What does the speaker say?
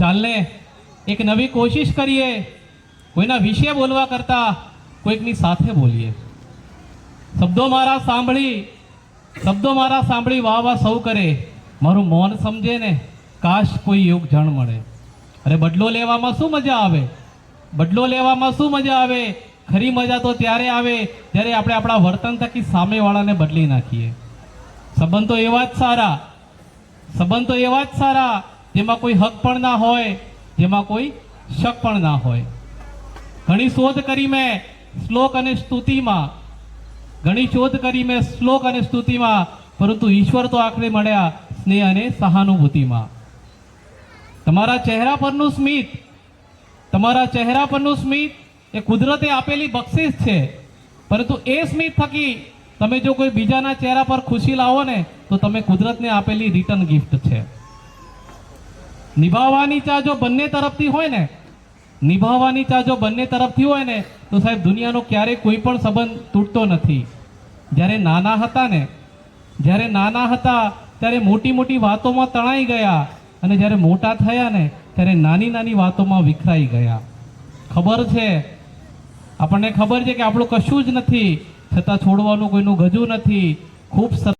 ચાલને એક નવી કોશિશ કરીએ. કોઈના વિશે બોલવા કરતાં કોઈકની સાથે બોલીએ. શબ્દો મારા સાંભળી, શબ્દો મારા સાંભળી વાહ વાહ સૌ કરે. મારું મૌન સમજે ને કાશ કોઈ યોગ જણ મળે. અરે બદલો લેવામાં શું મજા આવે? બદલો લેવામાં શું મજા આવે? ખરી મજા તો ત્યારે આવે જ્યારે આપણે આપણા વર્તન થકી સામેવાળાને બદલી નાખીએ. સંબંધ એવા જ સારા. સંબંધ એવા જ સારા જેમાં કોઈ હક પણ ના હોય, જેમાં કોઈ શક પણ ના હોય. ઘણી શોધ કરી મેં શ્લોક અને સ્તુતિમાં. ઘણી શોધ કરી મેં શ્લોક અને સ્તુતિમાં, પરંતુ ઈશ્વર તો આખરે મળ્યા સ્નેહ અને સહાનુભૂતિમાં. તમારા ચહેરા પરનું સ્મિત, તમારા ચહેરા પરનું સ્મિત એ કુદરતે આપેલી બક્ષિસ છે. પરંતુ એ સ્મિત થકી તમે જો કોઈ બીજાના ચહેરા પર ખુશી લાવો ને, તો તમે કુદરતને આપેલી રિટર્ન ગિફ્ટ છે. નિભાવવાની ચા જો બંને તરફથી હોય ને, નિભાવવાની ચા જો બંને તરફથી હોય ને, તો સાહેબ દુનિયાનો ક્યારેય કોઈ પણ સંબંધ તૂટતો નથી. જ્યારે નાના હતા ને, જ્યારે નાના હતા, ત્યારે મોટી મોટી વાતોમાં તણાઈ ગયા અને જ્યારે મોટા થયા ને, ત્યારે નાની નાની વાતોમાં વિખરાઈ ગયા. ખબર છે? આપણને ખબર છે કે આપણું કશું જ નથી. છતાં છોડવાનું કોઈનું ગજું નથી. ખૂબ સરસ